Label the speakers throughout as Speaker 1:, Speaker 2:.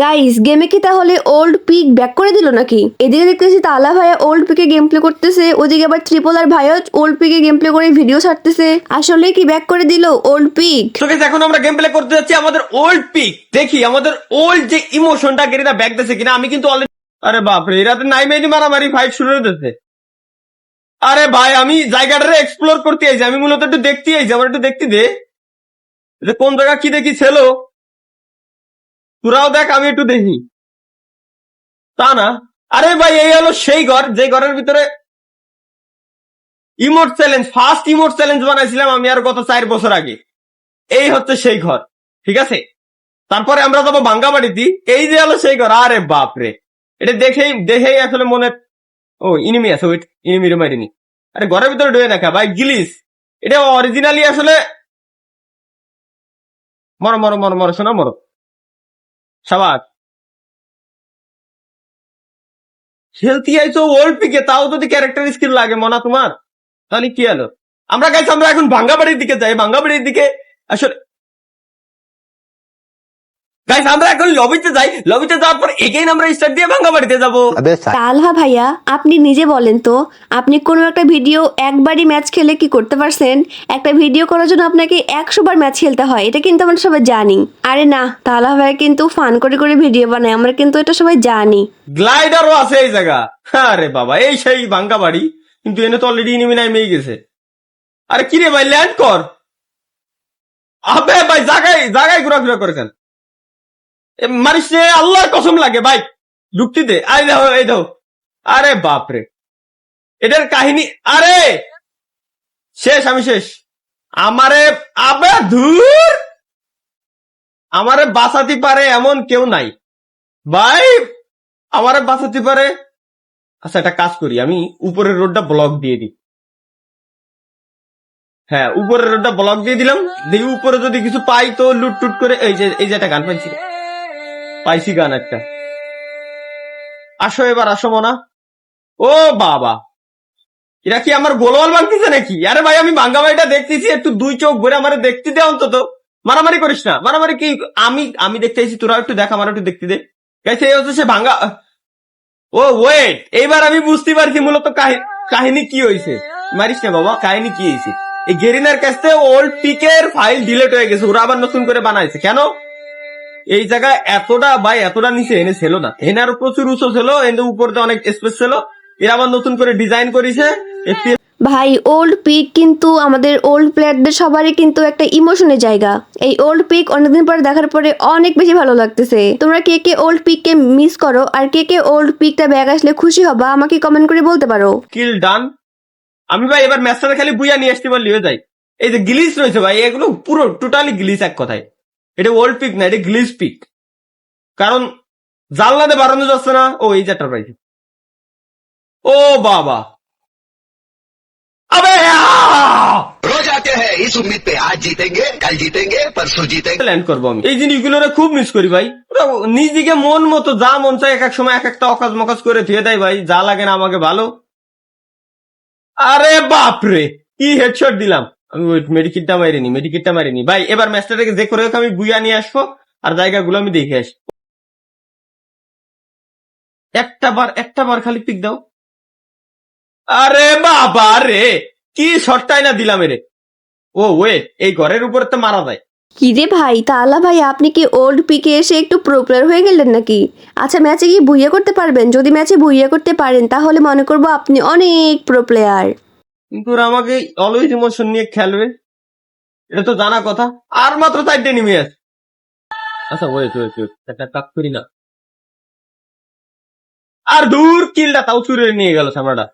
Speaker 1: Guys গেমে কি তাহলে ওল্ড পিক ব্যাক করে দিল নাকি? এদিকে দেখতেছি তালা ভাইয়া ওল্ড পিকে গেম প্লে করতেছে ওদিকে আবার ট্রিপল আর ভাইয়া ওল্ড পিকে গেম প্লে করে ভিডিও ছাড়তেছে। আসলে কি ব্যাক করে দিল ওল্ড পিক
Speaker 2: তো guys, এখন আমরা গেম প্লে করতে যাচ্ছি আমাদের ওল্ড পিক দেখি আমাদের ওল্ড যে ইমোশনটা গেরিনা ব্যাক দিচ্ছে কিনা আমি কিন্তু অলরেডি আরে বাপরে এরা তো নাই মেনি মারামারি ফাইট শুরু হয়ে যাচ্ছে আরে ভাই আমি জায়গাটা এক্সপ্লোর করতে আইছি আমি মূলত একটু দেখতে আইছি আমার একটু দেখতে দে। কোন জায়গা কি দেখি ছিল তোরাও দেখ, আমি একটু দেখি। তা না। আরে ভাই, এই হলো সেই ঘর, যে ঘরের ভিতরে emote challenge first emote challenge বানাইছিলাম আমি আর গত চার বছর আগে। এই হচ্ছে সেই ঘর, ঠিক আছে? তারপরে আমরা যাব ভাঙ্গাবাড়িতে। এই যে হলো সেই ঘর, আরে বাপরে। এটা দেখেই দেখেই আসলে মনে ও ইনিমি আছে ওইট ইনিমি রে মারিনি। আরে ঘরের ভিতরে ঢুয়ে না ভাই, গিলিস। এটা অরিজিনালি আসলে মরো মরো মরো মরো, শোনা, মরো। সাবাক খেলতে আইছো ওল্ড পিকে তাও যদি ক্যারেক্টার স্কিল লাগে মনা তোমার। তাহলে কি হলো? আমরা গাইছি আমরা এখন ভাঙ্গাবাড়ির দিকে যাই। ভাঙ্গাবাড়ির দিকে আসলে গাইস আমরা এখন লবিতে যাই। লবিতে যাওয়ার পর এগেইন আমরা স্টার্ট দিয়ে ভাঙ্গা
Speaker 3: বাড়িতে যাব
Speaker 1: তালহা ভাইয়া আপনি নিজে বলেন তো আপনি কোন একটা ভিডিও একবারই ম্যাচ খেলে কি করতে পারছেন? একটা ভিডিও করার জন্য আপনাকে একশো বার ম্যাচ খেলতে হয় এটা কিন্তু আমরা সবাই জানি। আরে না তালহা ভাইয়া কিন্তু ফান করে করে ভিডিও বানায় আমরা কিন্তু এটা সবাই জানি।
Speaker 2: গ্লাইডারও আছে এই জায়গা। আরে বাবা এই সেই ভাঙ্গা বাড়ি কিন্তু এনে তো অলরেডি ইনিমি নাই মেয়ে গেছে। আরে কি রে ভাই ল্যান্ড কর। আবে ভাই জাগাই জাগাই ঘোরাঘুরা করেছেন। মারিস আল্লাহর কসম লাগে, ভাই। যুক্তি দে, আই দেখো, এই দেখো। আরে বাপরে। এটার কাহিনী, আরে! শেষ, আমি শেষ। আমারে আবে ধুর! আমারে বাঁচাতে পারে এমন কেউ নাই। ভাই, আমারে বাঁচাতে পারে। আচ্ছা একটা কাজ করি, আমি উপরের রোডটা ব্লক দিয়ে দিই। হ্যাঁ উপরের রোডটা ব্লক দিয়ে দিলাম। দেখি উপরে যদি কিছু পাই তো লুট টুট করে, এই যে এই যে একটা গান পাইছি। পাইছি গান একটা। আসো এবার, আসো মনা। ও বাবা। এরা কি আমার গোলওয়াল ভাঙতেছে নাকি? আরে ভাই, আমি ভাঙ্গা বাড়িটা দেখতেছি, একটু দুই চোখ ভরে আমার দেখতে দে অন্তত। মারামারি করিস না। মারামারি কি, আমি আমি দেখতে আইছি তোরা একটু দেখ আমার একটু দেখতে দে। গেছে এই হচ্ছে ভাঙ্গা ও ওয়েট এইবার আমি বুঝতে পারছি মূলত কাহি- কাহিনী কি হয়েছে মারিস না বাবা, কাহিনী কি হয়েছে এই গেরিনার কাছ ওল্ড পিকের ফাইল ডিলেট হয়ে গেছে, ওরা আবার নতুন করে বানাইছে। কেন? এই জায়গায় এতটা ভাই এতটা নিচে এনে ছিল না। এনে আরও প্রচুর উঁচু ছিল এনে উপরে অনেক স্পেস ছিল। এরা আবার নতুন করে ডিজাইন করেছে।
Speaker 1: ভাই ওল্ড পিক কিন্তু আমাদের ওল্ড প্লেয়ারদের সবারই কিন্তু একটা ইমোশনের জায়গা। এই ওল্ড পিক অনেকদিন পরে দেখার পরে অনেক বেশি ভালো লাগতেছে। তোমরা কে কে ওল্ড পিককে মিস করো আর কে কে ওল্ড পিকটা ব্যাগ আসলে খুশি হবা আমাকে কমেন্ট করে বলতে পারো।
Speaker 2: কিল ডান আমি ভাই এবার ম্যাচটা খালি বুইয়া নিয়ে আসতে পারলি হয়ে যাই এই যে গ্লিচ রয়েছে ভাই এগুলো পুরো টোটালি গ্লিচ এক কথায়। এটা ওল্ড পিক না এটা গ্লিজ পিক কারণ জানলাতে বাড়ানো যাচ্ছে না ও এই যাত্রা পাইছে ও বাবা। আবে
Speaker 4: হ্যাঁ! রোজ আতে হ্যাঁ ইস পে আজ জিতেঙ্গে কাল জিতেঙ্গে পরশু জিতেঙ্গে।
Speaker 2: ল্যান্ড করব আমি। এই জিনিসগুলো খুব মিস করি ভাই। নিজেকে মন মতো যা মন চায় এক এক সময় এক একটা অকাজ মকাজ করে ধুয়ে দেয় ভাই যা লাগে না আমাকে ভালো। আরে বাপরে কি হেডশট দিলাম। আমি ওই মেডিকিটটা মারিনি মেডিকিটটা মারিনি ভাই, এবার ম্যাচটাকে যে করে হোক আমি বুইয়া নিয়ে আসব, আর জায়গাগুলো আমি দেখে আসব। একটা বার একটা বার খালি পিক দাও। আরে বাবা রে, কি শটটাই না দিলাম রে ও, ওয়ে, এই ঘরের উপরে তো মারা যায়।
Speaker 1: কি রে ভাই তালা ভাই, আপনি কি ওল্ড পিকে এসে একটু প্রো প্লেয়ার হয়ে গেলেন নাকি? আচ্ছা ম্যাচে কি বুইয়া করতে পারবেন। যদি ম্যাচে বুইয়া করতে পারেন, তাহলে মনে করব আপনি অনেক প্রো প্লেয়ার
Speaker 2: কিন্তু ওরা আমাকে অলওয়েজ ইমোশন নিয়ে খেলবে এটা তো জানা কথা। আর মাত্র চারটে নেমে আছে। আচ্ছা ওয়েট ওয়েট ওয়েট একটা কাজ করি না। আর দূর কিলটা তাও চুরে নিয়ে গেল সামরাটা।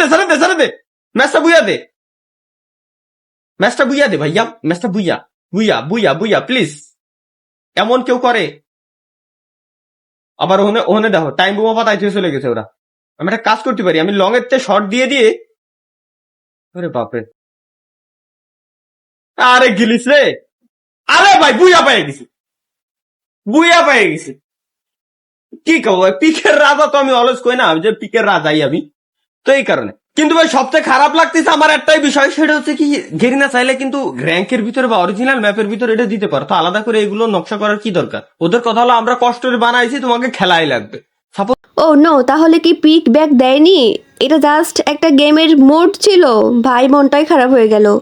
Speaker 2: দে সারে দে সারে দে ম্যাচটা বুইয়া দে। ম্যাচটা বুইয়া দে ভাইয়া। ম্যাচটা বুইয়া বুইয়া বুইয়া বুইয়া প্লিজ এমন কেউ করে। আবার ওখানে ওখানে দেখো টাইম বোমা পাতায় চলে গেছে ওরা। আমি একটা কাজ করতে পারি। আমি লং এর তে শর্ট দিয়ে দিয়ে আরে বাপরে। আরে গিলিস রে। আরে ভাই বুইয়া পেয়ে গেছি। বুইয়া পেয়ে গেছি। কি কব ভাই পিকের রাজা তো আমি অলস কই না যে পিকের রাজাই আমি। তো এই কারণে। কিন্তু ভাই সবচেয়ে খারাপ লাগতেছে আমার একটাই বিষয় সেটা হচ্ছে কি গেরিনা চাইলে কিন্তু র্যাঙ্কের ভিতরে বা অরিজিনাল ম্যাপের ভিতরে এটা দিতে পারো। তো আলাদা করে এগুলো নকশা করার কি দরকার? ওদের কথা হলো আমরা কষ্ট করে বানাইছি তোমাকে খেলাই লাগবে।
Speaker 1: ও নো তাহলে কি পিক ব্যাক দেয়নি? এটা জাস্ট একটা গেমের মোড ছিল। ভাই মনটাই খারাপ হয়ে গেল।